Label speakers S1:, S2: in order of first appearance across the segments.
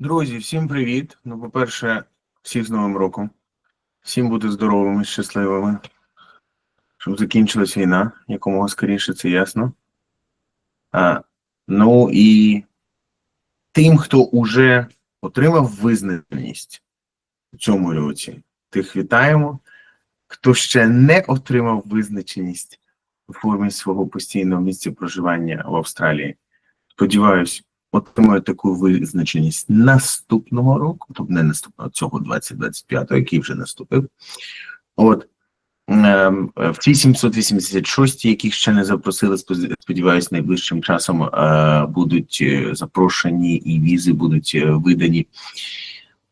S1: Друзі, всім привіт. Ну, по-перше, всіх з Новим роком. Всім бути здоровими, щасливими. Щоб закінчилась війна, якомога скоріше, це ясно. А, ну і тим, хто уже отримав визнаність у цьому році, тих вітаємо. Хто ще не отримав визначеність у формі свого постійного місця проживання в Австралії, сподіваюсь, отримує таку визначеність наступного року, тобто не наступного цього 2025, який вже наступив. От ем, в цій 786, яких ще не запросили, сподіваюсь, найближчим часом е, будуть е, запрошені і візи будуть е, видані.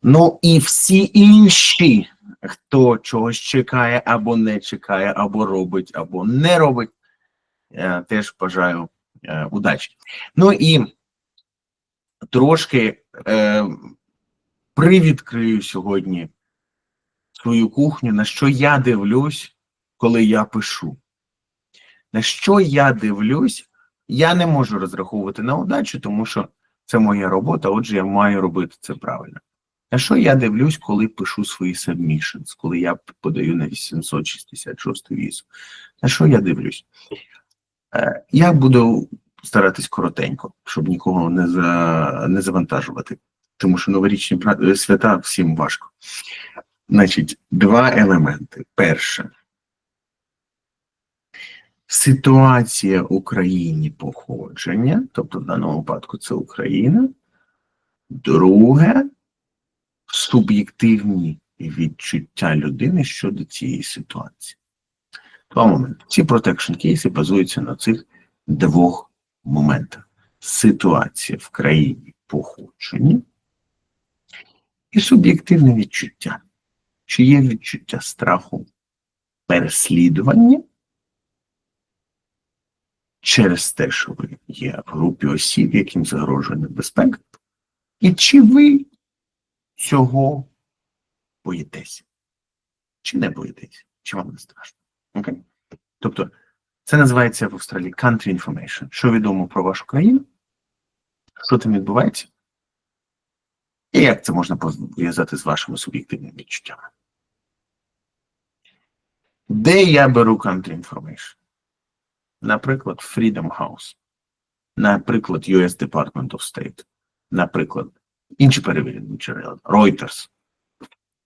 S1: Ну і всі інші, хто чогось чекає, або не чекає, або робить, або не робить, теж бажаю удачі. Ну і трошки е, привідкрию сьогодні свою кухню, на що я дивлюсь, коли я пишу. На що я дивлюсь, я не можу розраховувати на удачу, тому що це моя робота, отже, я маю робити це правильно. На що я дивлюсь, коли пишу свої submissions, коли я подаю на 866 візу? На що я дивлюсь? Е, я буду старатись коротенько, щоб нікого не за не завантажувати, тому що новорічні е, свята всім важко. Значить, два елементи. Перше. Ситуація Україні походження, тобто в даному випадку це Україна. Друге суб'єктивні відчуття людини щодо цієї ситуації. Два моменти. Ці protection кейси базуються на цих двох моментах: ситуація в країні походження і суб'єктивне відчуття. Чи є відчуття страху переслідування через те, що ви є в групі осіб, яким загрожує небезпека, і чи ви цього боїтеся? Чи не боїтеся? Чи вам не страшно? Окей? Тобто, це називається в Австралії country information. Що відомо про вашу країну, що там відбувається, і як це можна пов'язати з вашими суб'єктивними відчуттями. Де я беру country information? Наприклад, Freedom House, наприклад, US Department of State, наприклад, інші перевірені джерела, Reuters,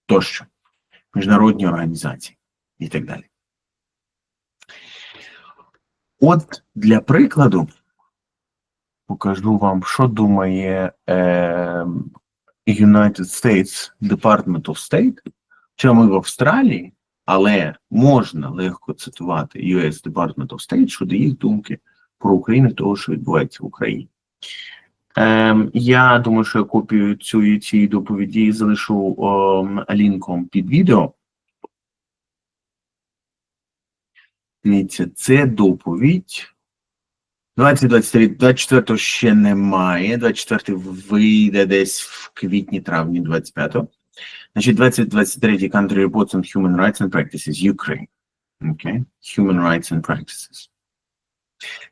S1: тощо, міжнародні організації і так далі. От для прикладу покажу вам, що думає е, United States Department of State, що ми в Австралії, але можна легко цитувати US Department of State щодо їх думки про Україну, того, що відбувається в Україні. Ем, я думаю, що я копію цієї доповіді залишу ем, лінком під відео. Дивіться, це доповідь. 2023, 24 ще немає. 24 вийде десь в квітні-травні 25-го. Значить, 2023 Country Reports on Human Rights and Practices Ukraine. Okay. Human Rights and Practices.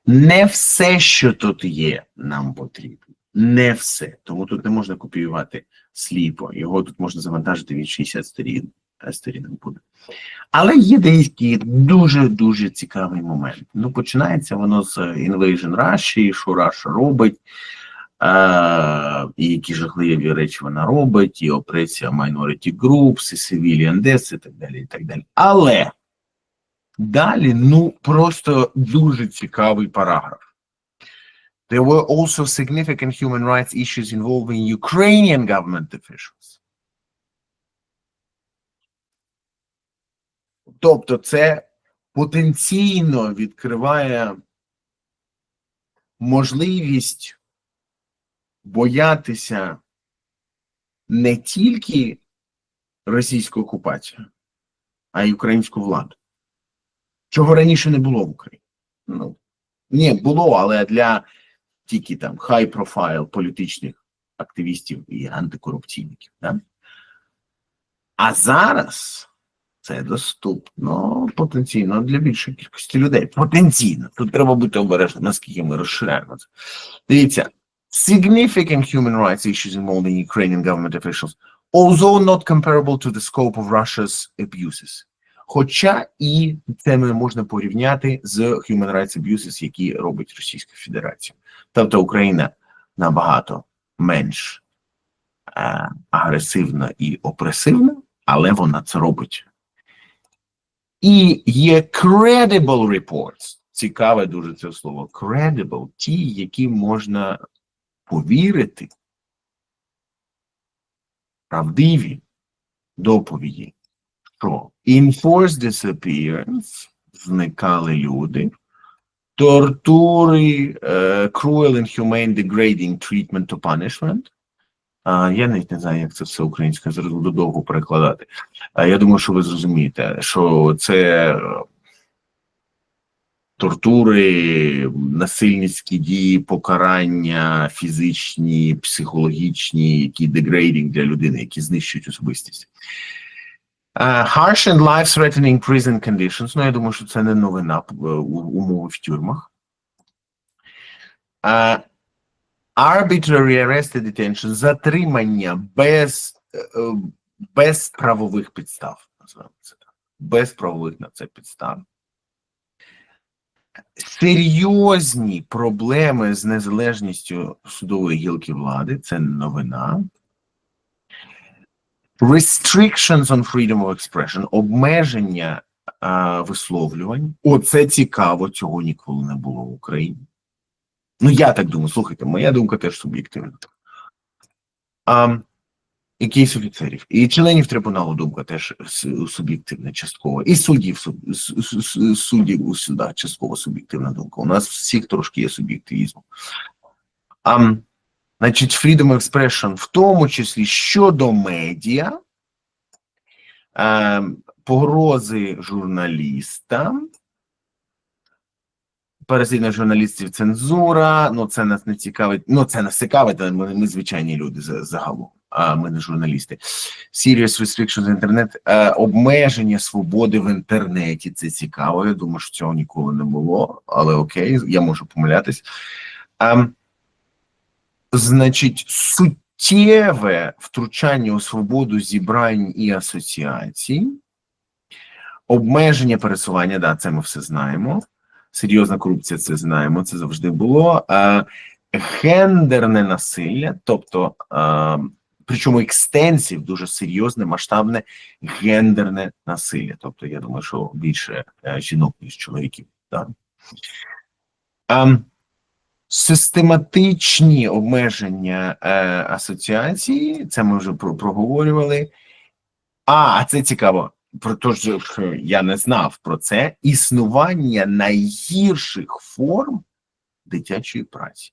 S1: Не все, що тут є, нам потрібно. Не все. Тому тут не можна копіювати сліпо. Його тут можна завантажити від 60 сторін. Е, сторінок буде. Але є деякий дуже-дуже цікавий момент. Ну, починається воно з Invasion Russia, що Russia робить, е, і які жахливі речі вона робить, і опресія minority groups, і civilian deaths, і так далі, і так далі. Але далі, ну, просто дуже цікавий параграф. There were also significant human rights issues involving Ukrainian government officials. Тобто це потенційно відкриває можливість боятися не тільки російську окупацію, а й українську владу. Чого раніше не було в Україні. Ну, ні, було, але для тільки там high profile політичних активістів і антикорупційників. Да? А зараз це доступно потенційно для більшої кількості людей. Потенційно. Тут треба бути обережним, наскільки ми розширяємо це. Дивіться, significant human rights issues involving Ukrainian government officials, although not comparable to the scope of Russia's abuses. Хоча і це можна порівняти з human rights abuses, які робить Російська Федерація. Тобто Україна набагато менш е, агресивна і опресивна, але вона це робить. І є credible reports. Цікаве дуже це слово. Credible, ті, які можна повірити, правдиві доповіді, що enforced disappearance, зникали люди, тортури, е, cruel and humane degrading treatment to punishment. Я навіть не знаю, як це все українською довго перекладати. Я думаю, що ви зрозумієте, що це е, тортури, насильницькі дії, покарання, фізичні, психологічні, які degrading для людини, які знищують особистість. Uh, harsh and life-threatening prison conditions. Ну, я думаю, що це не новина е, умови в тюрмах. Uh, arbitrary arrest and detention, затримання без, е, е, без правових підстав. називаємо це. Без правових на це підстав. Серйозні проблеми з незалежністю судової гілки влади це новина. Restrictions on freedom of expression, обмеження а, висловлювань. Оце цікаво, цього ніколи не було в Україні. Ну, я так думаю, слухайте, моя думка теж суб'єктивна. А, якийсь офіцерів. І членів трибуналу думка теж суб'єктивна частково. І суддів, суддів суда частково суб'єктивна думка. У нас всіх трошки є суб'єктивізм. А, значить, freedom expression, в тому числі щодо медіа, е, погрози журналістам, переслідування журналістів цензура, ну це нас не цікавить, ну це нас цікавить, але ми, ми звичайні люди загалом, а ми не журналісти. Serious restrictions on internet, е, обмеження свободи в інтернеті, це цікаво, я думаю, що цього ніколи не було, але окей, я можу помилятись. Ем, значить, суттєве втручання у свободу зібрань і асоціацій, обмеження пересування, да, це ми все знаємо. Серйозна корупція, це знаємо, це завжди було. Е, гендерне насилля, тобто, е, причому екстенсів, дуже серйозне, масштабне гендерне насилля. Тобто, я думаю, що більше е, жінок, ніж чоловіків. Да. Ем, Систематичні обмеження е, асоціації, це ми вже про, проговорювали. А це цікаво. Про те, що я не знав про це існування найгірших форм дитячої праці.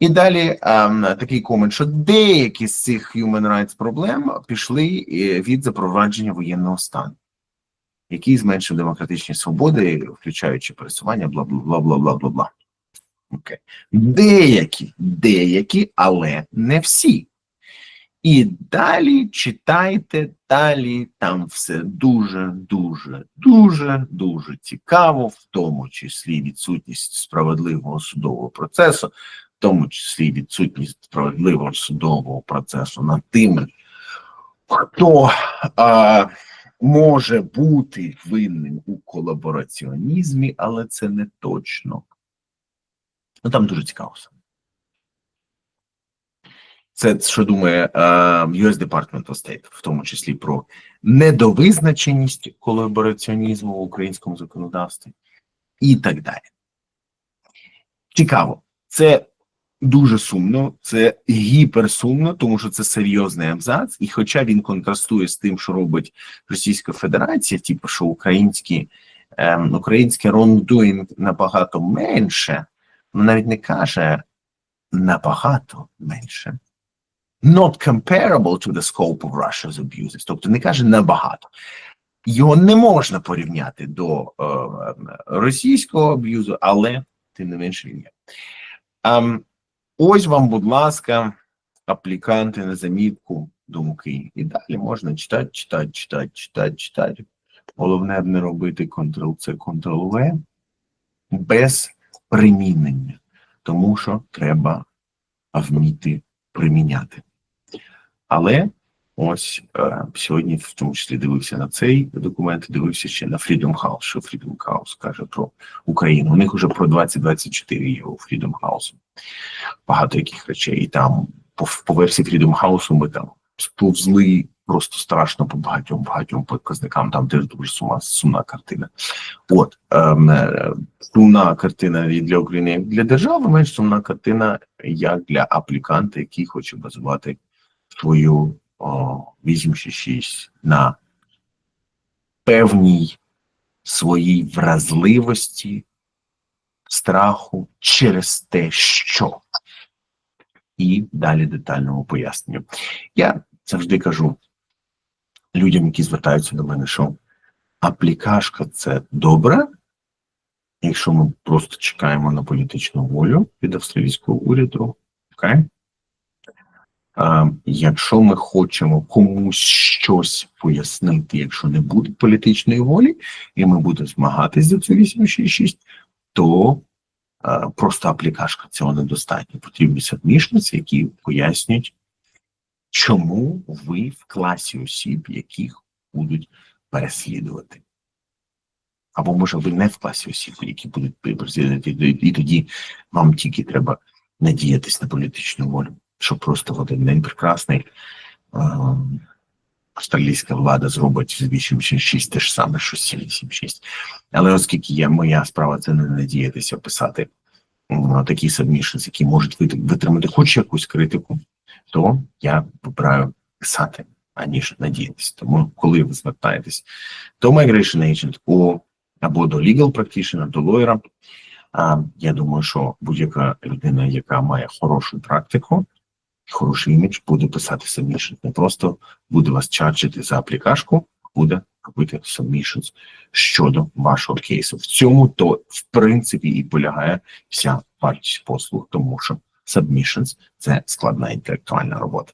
S1: І далі ем, такий комент, що деякі з цих human rights проблем пішли е, від запровадження воєнного стану, який зменшив демократичні свободи, включаючи пересування, бла бла бла бла бла бла. Окей. Деякі, деякі, але не всі. І далі читайте, далі там все дуже, дуже, дуже, дуже цікаво, в тому числі відсутність справедливого судового процесу, в тому числі відсутність справедливого судового процесу над тими, хто а, може бути винним у колабораціонізмі, але це не точно. Ну там дуже цікаво. Це що думає е, US Department of State, в тому числі про недовизначеність колабораціонізму в українському законодавстві і так далі. Цікаво, це дуже сумно, це гіперсумно, тому що це серйозний абзац, і хоча він контрастує з тим, що робить Російська Федерація, типу, що українські, е, українське wrongdoing набагато менше, ну навіть не каже набагато менше not comparable to the scope of Russia's abuses, тобто не каже набагато. Його не можна порівняти до е, російського аб'юзу, але тим не менше він є. Ем, ось вам, будь ласка, апліканти на замітку думки. І далі можна читати, читати, читати, читати, читати. Головне не робити Ctrl-C, Ctrl-V без примінення.
S2: тому що треба вміти приміняти. Але ось е, сьогодні, в тому числі, дивився на цей документ, дивився ще на Freedom House, що Freedom House каже про Україну. У них вже про 2024 є у Freedom House. Багато яких речей. І там по, по версії Freedom House ми там сповзли просто страшно по багатьом багатьом показникам. Там теж дуже сума, сумна картина. От ем, е, сумна картина і для України як для держави, менш сумна картина як для апліканта, який хоче базувати свою о, 866 на певній своїй вразливості, страху через те, що. І далі детальному поясненню. Я завжди кажу людям, які звертаються до мене, що аплікашка це добре, якщо ми просто чекаємо на політичну волю від австралійського уряду. Окей? А, якщо ми хочемо комусь щось пояснити, якщо не буде політичної волі, і ми будемо змагатися за цю 866, то а, просто аплікашка цього недостатньо. Потрібні сабмішниці, які пояснюють, чому ви в класі осіб, яких будуть переслідувати. Або може ви не в класі осіб, які будуть переслідувати, і тоді вам тільки треба надіятись на політичну волю, що просто в один день прекрасний австралійська влада зробить з 866 те ж саме, що 786. Але оскільки є моя справа, це не надіятися писати м, такі сабмішнс, які можуть витримати хоч якусь критику, то я вибираю писати, аніж надіятися. Тому, коли ви звертаєтесь до Migration Agent у, або до Legal Practitioner, до лоєра, я думаю, що будь-яка людина, яка має хорошу практику, хороший імідж, буде писати submissions. Не просто буде вас чарчити за аплікашку, буде робити submissions щодо вашого кейсу. В цьому то в принципі і полягає вся вартість послуг, тому що submissions – це складна інтелектуальна робота.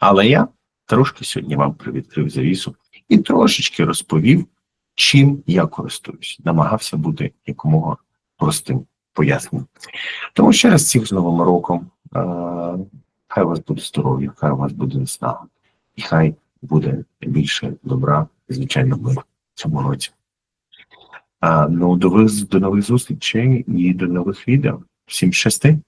S2: Але я трошки сьогодні вам привідкрив завісу і трошечки розповів, чим я користуюсь. Намагався бути якомога простим поясненням. Тому ще раз всіх з Новим роком. Е, Хай у вас буде здоров'я, хай у вас буде наснага, і хай буде більше добра, і, звичайно, мир в цьому році. А, ну, до, до нових зустрічей і до нових відео. Всім щасти!